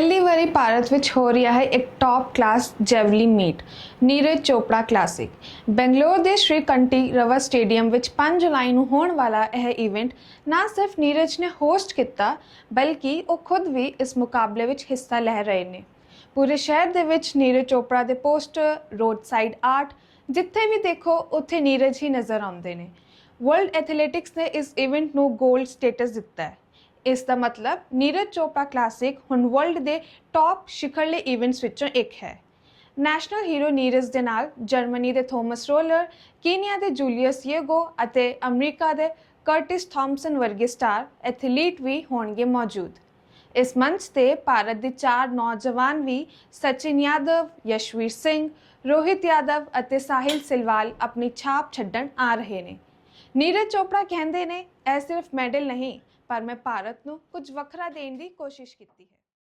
ਪਹਿਲੀ ਵਾਰੀ ਭਾਰਤ ਵਿੱਚ ਹੋ ਰਿਹਾ ਹੈ ਇੱਕ top class javelin meet Neeraj Chopra classic Bangalore ਦੇ ਸ਼੍ਰੀ ਕੰਟੀ ਰਵਾ ਸਟੇਡੀਅਮ ਵਿੱਚ 5 ਜੁਲਾਈ ਨੂੰ ਹੋਣ ਵਾਲਾ ਇਹ ਇਵੈਂਟ ਨਾ ਸਿਰਫ ਨੀਰਜ ਨੇ ਹੋਸਟ ਕੀਤਾ, ਬਲਕਿ ਉਹ ਖੁਦ ਵੀ ਇਸ ਮੁਕਾਬਲੇ ਵਿੱਚ ਹਿੱਸਾ ਲੈ ਰਹੇ ਨੇ। ਪੂਰੇ ਸ਼ਹਿਰ ਦੇ ਵਿੱਚ ਨੀਰਜ ਚੋਪੜਾ ਦੇ ਪੋਸਟਰ ਰੋਡ ਸਾਈਡ ਆਰਟ ਜਿੱਥੇ ਵੀ ਦੇਖੋ, ਉੱਥੇ ਨੀਰਜ ਹੀ ਨਜ਼ਰ ਆਉਂਦੇ ਨੇ। ਵਰਲਡ ਐਥਲੈਟਿਕਸ ਨੇ ਇਸ ਇਵੈਂਟ ਨੂੰ 골ਡ ਸਟੇਟਸ ਦਿੱਤਾ ਹੈ। ਇਸ ਦਾ ਮਤਲਬ ਨੀਰਜ ਚੋਪੜਾ ਕਲਾਸਿਕ ਹੁਣ ਵਰਲਡ ਦੇ ਟਾਪ ਸ਼ਿਖਰਲੇ ਇਵੈਂਟਸ ਵਿੱਚੋਂ ਇੱਕ ਹੈ। ਨੈਸ਼ਨਲ ਹੀਰੋ ਨੀਰਜ ਦੇ ਨਾਲ ਜਰਮਨੀ ਦੇ ਥੋਮਸ ਰੋਲਰ ਕੀਨੀਆ ਦੇ ਜੂਲੀਅਸ ਯੇਗੋ ਅਤੇ ਅਮਰੀਕਾ ਦੇ ਕਰਟਿਸ ਥਾਮਸਨ ਵਰਗੇ ਸਟਾਰ ਐਥਲੀਟ ਵੀ ਹੋਣਗੇ ਮੌਜੂਦ। ਇਸ ਮੰਚ ਤੇ ਭਾਰਤ ਦੇ ਚਾਰ ਨੌਜਵਾਨ ਵੀ ਸਚਿਨ ਯਾਦਵ, ਯਸ਼ਵੀਰ ਸਿੰਘ, ਰੋਹਿਤ ਯਾਦਵ ਅਤੇ ਸਾਹਿਲ ਸਿਲਵਾਲ ਆਪਣੀ ਛਾਪ ਛੱਡਣ ਆ ਰਹੇ ਨੇ। ਨੀਰਜ ਚੋਪੜਾ ਕਹਿੰਦੇ ਨੇ, ਇਹ ਸਿਰਫ ਮੈਡਲ ਨਹੀਂ ਪਰ ਮੈਂ ਭਾਰਤ ਨੂੰ ਕੁਝ ਵੱਖਰਾ ਦੇਣ ਦੀ ਕੋਸ਼ਿਸ਼ ਕੀਤੀ ਹੈ।